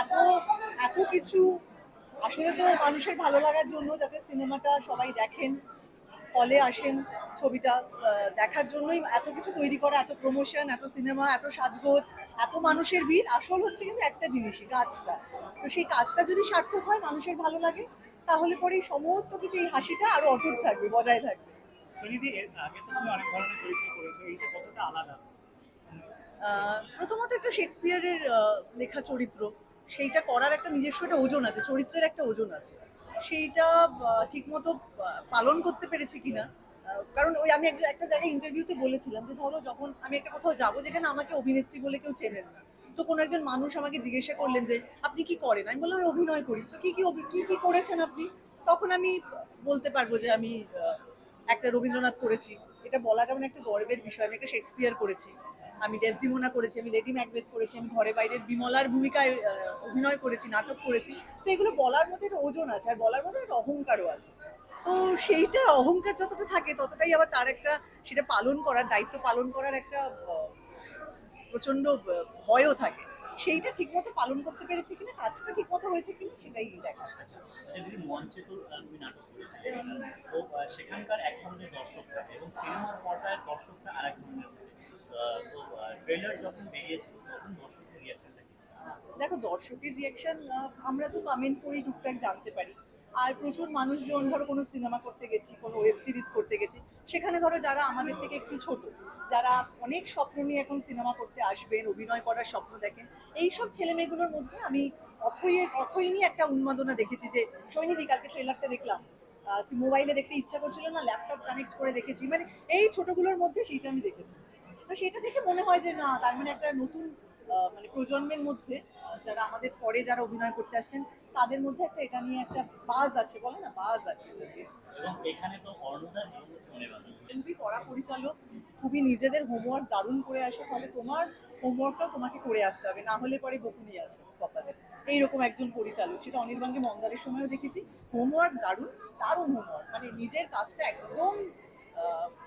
এত এত কিছু আসলে তো মানুষের ভালো লাগার জন্য যাতে সিনেমাটা সবাই দেখেন, হলে আসেন ছবিটা দেখার জন্যই এত কিছু তৈরি করা, এত প্রমোশন এত সিনেমা, এত সাজগোজ, এত মানুষের ভিড়। আসল হচ্ছে কিন্তু একটা জিনিসই, কাজটা। তো সেই কাজটা যদি সার্থক হয়, মানুষের ভালো লাগে, তাহলে পরেই সমস্ত কিছু এই হাসিটা আরও অটুট থাকবে, বজায় থাকবে। আহ, প্রথমত একটা শেক্সপিয়ারের লেখা চরিত্র সেইটা করার একটা নিজস্ব একটা ওজন আছে চরিত্রের একটা ওজন আছে। সেইটা ঠিকমতো পালন করতে পেরেছি কিনা কারণ ওই আমি একটা- জায়গায় ইন্টারভিউতে বলেছিলাম যে ধরো যখন আমি একটা কোথাও যাব যেখানে আমাকে অভিনেত্রী বলে কেউ চেনেন না তো কোনো একজন মানুষ আমাকে জিজ্ঞাসা করলেন যে আপনি কি করেন? আমি বললাম অভিনয় করি। তো কি কি কি কি করেছেন আপনি? তখন আমি বলতে পারব যে আমি একটা রবীন্দ্রনাথ করেছি। এটা বলা যেমন একটা গর্বের বিষয়। আমি একটা শেক্সপিয়ার করেছি। আমি ডেসডিমোনা করেছি, আমি লেডি ম্যাকবেথ করেছি, আমি ঘরে বাইরের বিমলার ভূমিকায় অভিনয় করেছি, নাটক করেছি। তো এগুলো বলার মধ্যে একটা ওজন আছে আর বলার মধ্যে একটা অহংকারও আছে। তো সেইটা অহংকার যতটা থাকে, ততটাই আবার তার একটা সেটা পালন করার, দায়িত্ব পালন করার একটা প্রচণ্ড ভয়ও থাকে। সেইটা ঠিকমতো পালন করতে পেরেছি কিনা, কাজটা ঠিকমতো হয়েছে কিনা, সেটাই দেখা। মঞ্চে তো নাটক তো সেখানকার এক ধরনের এবং সিনেমার পর্দায় দর্শকরা আর এক ধরনের তো ট্রেলার যখন বেরিয়েছিল, তখন দর্শকের রিয়াকশনটা দেখো, দর্শকের রিয়াকশন আমরা তো কমেন্ট করেই টুকটাক জানতে পারি। আর প্রচুর মানুষজন, ধরো, কোনো সিনেমা করতে গেছি, কোনো ওয়েব সিরিজ করতে গেছি। সেখানে ধরো, যারা আমাদের থেকে একটু ছোট, যারা অনেক স্বপ্ন নিয়ে এখন সিনেমা করতে আসবেন, অভিনয় করার স্বপ্ন দেখেন এই সব ছেলেমেয়েগুলোর মধ্যে আমি অথই অথই একটা উন্মাদনা দেখেছি যে সৈনিধি কালকে ট্রেলারটা দেখলাম। মোবাইলে দেখতে ইচ্ছা করছিল না ল্যাপটপ কানেক্ট করে দেখেছি। মানে এই ছোটগুলোর মধ্যে সেইটা আমি দেখেছি। তো সেটা দেখে মনে হয় যে না তার মানে একটা নতুন মানে প্রজন্মের মধ্যে যারা আমাদের পরে যারা অভিনয় করতে আসছেন তাদের মধ্যে একটা এটা নিয়ে একটা বাজ আছে বলে না? বাজ আছে খুবই কড়া পরিচালক খুবই নিজেদের হোমওয়ার্ক দারুণ করে আসে ফলে তোমার হোমওয়ার্কটাও তোমাকে করে আসতে হবে না হলে পরে বকুনি আছে। এইরকম একজন পরিচালক। সেটা অনির্বাণকে মন্দারের সময়ও দেখেছি। হোমওয়ার্ক দারুণ দারুণ হোমওয়ার্ক। মানে নিজের কাজটা একদম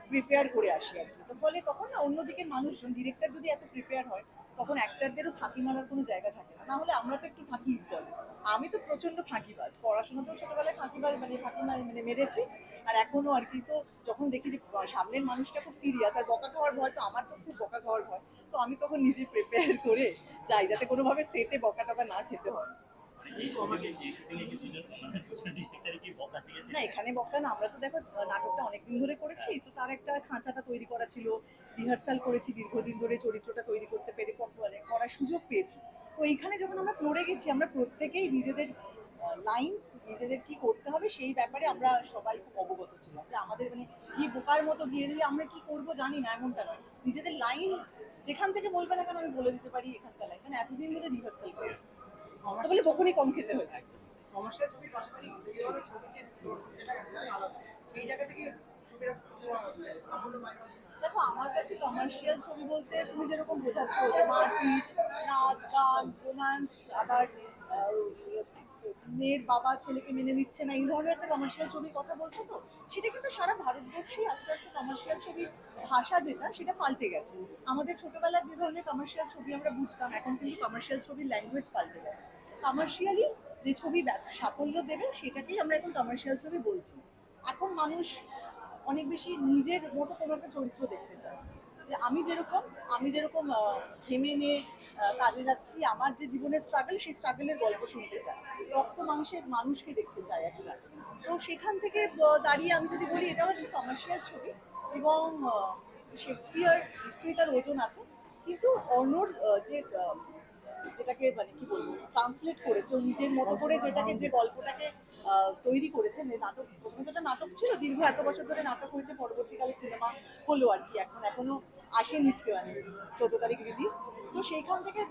প্রিপেয়ার করে আসি আর কি। তো ফলে তখন না অন্যদিকে মানুষজন ডিরেক্টর যদি এত প্রিপেয়ার হয় তখন অ্যাক্টারদেরও ফাঁকি মারার কোনো জায়গা থাকে না। হলে আমরা তো একটু ফাঁকি দল আমি তো প্রচণ্ড ফাঁকিবাজ। পড়াশোনাতেও ছোটবেলায় ফাঁকিবাজ মানে ফাঁকি মানে মেরেছি। আর এখনও আর কি। তো যখন দেখি যে সামনের মানুষটা খুব সিরিয়াস আর বকা খাওয়ার ভয় তো আমার তো খুব বকা খাওয়ার ভয়। তো আমি তখন নিজে প্রিপেয়ার করে যাই, যাতে কোনোভাবে সেটে বকা টকা না খেতে হয়। না, এখানে বকা না আমরা তো দেখো, নাটকটা অনেকদিন ধরে করেছি, তো তার একটা খাঁচাটা তৈরি করা ছিল, রিহার্সাল করেছি, দীর্ঘদিন ধরে চরিত্রটা তৈরি করতে পেরে মানে করার সুযোগ পেয়েছি। তো এইখানে যখন আমরা ফ্লোরে গেছি, আমরা প্রত্যেকেই নিজেদের লাইন্স নিজেদের কি করতে হবে, সেই ব্যাপারে আমরা সবাই খুব অবগত ছিলাম। যে আমাদের মানে কি বোকার মতো গিয়ে দিলে আমরা কি করব জানি না, এমনটা নয়। নিজেদের লাইন যেখান থেকে বলবে না কেন আমি বলে দিতে পারি এখানকার লাইন কারণ এতদিন ধরে রিহার্সাল করেছি। বলে বকুনি কম খেতে হয়েছে। কমার্শিয়াল ছবির পাশাপাশি যে সেই জায়গা থেকে সাফল্য দেখো, আমার কাছে কমার্শিয়াল ছবি বলতে তুমি যেরকম বোঝাচ্ছ, মারপিট, নাচ, গান আবার মেয়ের বাবা, ছেলেকে মেনে নিচ্ছে না, এই ধরনের একটা কমার্শিয়াল ছবির কথা বলছো তো, সেটা কিন্তু সারা ভারতবর্ষে আস্তে আস্তে কমার্শিয়াল ছবির ভাষা যেটা, সেটা পাল্টে গেছে। আমাদের ছোটবেলার যে ধরনের কমার্শিয়াল ছবি আমরা বুঝতাম, এখন কিন্তু কমার্শিয়াল ছবির ল্যাঙ্গুয়েজ পাল্টে গেছে। কমার্শিয়ালি যে ছবি সাফল্য দেবে সেটাকেই আমরা এখন কমার্শিয়াল ছবি বলছি। এখন মানুষ অনেক বেশি নিজের মতো কোনো একটা চরিত্র দেখতে চায়। যে আমি যেরকম আমি যেরকম ঘেমে নিয়ে কাজে যাচ্ছি আমার যে জীবনের স্ট্রাগল সেই স্ট্রাগলের গল্প শুনতে চায়। রক্ত মাংসের মানুষকে দেখতে চায় একটা। তো সেখান থেকে দাঁড়িয়ে আমি যদি বলি এটাও একটা কমার্শিয়াল ছবি এবং শেক্সপিয়ার নিশ্চয়ই তার ওজন আছে। কিন্তু আহ, যে যেটাকে মানে কি বলব ট্রান্সলেট করেছে। ও নিজের মতো করে যেটাকে, যে গল্পটাকে তৈরি করেছেন এই নাটক, প্রথমে তো একটা নাটক ছিল, দীর্ঘ এত বছর ধরে নাটক হয়েছে, পরবর্তীকালে সিনেমা হলো আর কি। এখন, এখনও আসেনি মানে চোদ্দ তারিখ রিলিজ তো সেইখান থেকে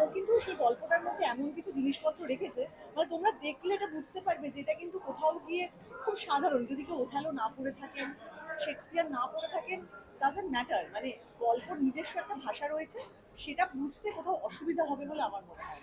ও কিন্তু সেই গল্পটার মধ্যে এমন কিছু জিনিসপত্র রেখেছে মানে তোমরা দেখলে এটা বুঝতে পারবে যে এটা কিন্তু কোথাও গিয়ে খুব সাধারণ। যদি কেউ ওঠালো না পড়ে থাকেন, শেক্সপিয়ার না পড়ে থাকেন ডাজেন্ট ম্যাটার মানে গল্পর নিজস্ব একটা ভাষা রয়েছে সেটা বুঝতে কোথাও অসুবিধা হবে বলে আমার মনে হয়